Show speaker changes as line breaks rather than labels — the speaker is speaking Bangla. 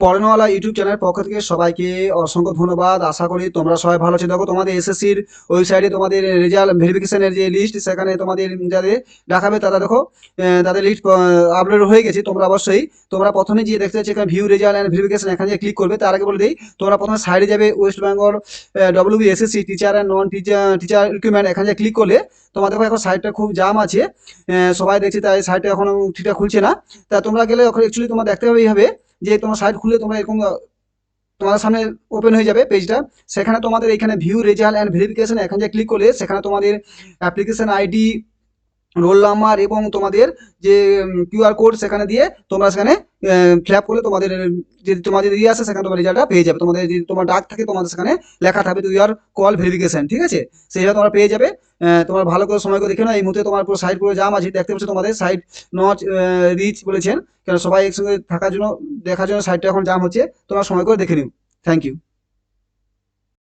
পড়ানোওয়ালা ইউটিউব চ্যানেলের পক্ষ থেকে সবাইকে অসংখ্য ধন্যবাদ। আশা করি তোমরা সবাই ভালো আছো। দেখো, তোমাদের এসএসসির ওয়েবসাইটে তোমাদের রেজাল্ট ভেরিফিকেশনের যে লিস্ট সেখানে তোমাদের যাদের দেখাবে তারা দেখো তাদের লিস্ট আপলোড হয়ে গেছে। তোমরা অবশ্যই, তোমরা প্রথমে গিয়ে দেখতে পাচ্ছ এখানে ভিউ রেজাল্ট অ্যান্ড ভেরিফিকেশন এখানে ক্লিক করবে। তার আগে বলে দিই, তোমরা প্রথমে সাইডে যাবে West Bengal W SSC teacher and non teacher teacher recruitment এখানে ক্লিক করলে তোমার দেখো এখন সাইটটা খুব জাম আছে। সবাই দেখছি, তাই সাইটটা এখনও ঠিকঠাক খুলছে না। তা তোমরা গেলে অ্যাকচুয়ালি তোমার দেখতে হবে এইভাবে। যে তোমার সাইট খুললে তোমরা এরকম তোমাদের সামনে ওপেন হয়ে যাবে পেজটা সেখানে তোমাদের এখানে ভিউ রেজাল্ট অ্যান্ড ভেরিফিকেশন এখানে যে ক্লিক করলে সেখানে তোমাদের অ্যাপ্লিকেশন আইডি রোল নাম্বার এবং তোমাদের যে কিউআর কোড সেখানে দিয়ে তোমরা সেখানে ফিল আপ করলে তোমাদের, যে তোমাদের ইয়ে আসে সেখানে তোমার রেজাল্টটা পেয়ে যাবে। তোমাদের যদি তোমার ডাক থাকে তোমাদের সেখানে লেখা থাকবে ইয়ার কল ভেরিফিকেশন ঠিক আছে? সেইটা তোমরা পেয়ে যাবে। তোমার ভালো করে সময় করে দেখে না এই মুহূর্তে তোমার পুরো সাইট পুরো জাম আছে। দেখতে পাচ্ছ তোমাদের সাইট নট রিচ বলেছেন। কেন সবাই একসঙ্গে থাকার জন্য দেখার জন্য সাইটটা এখন জাম হচ্ছে তোমরা সময় করে দেখে নিও। Thank you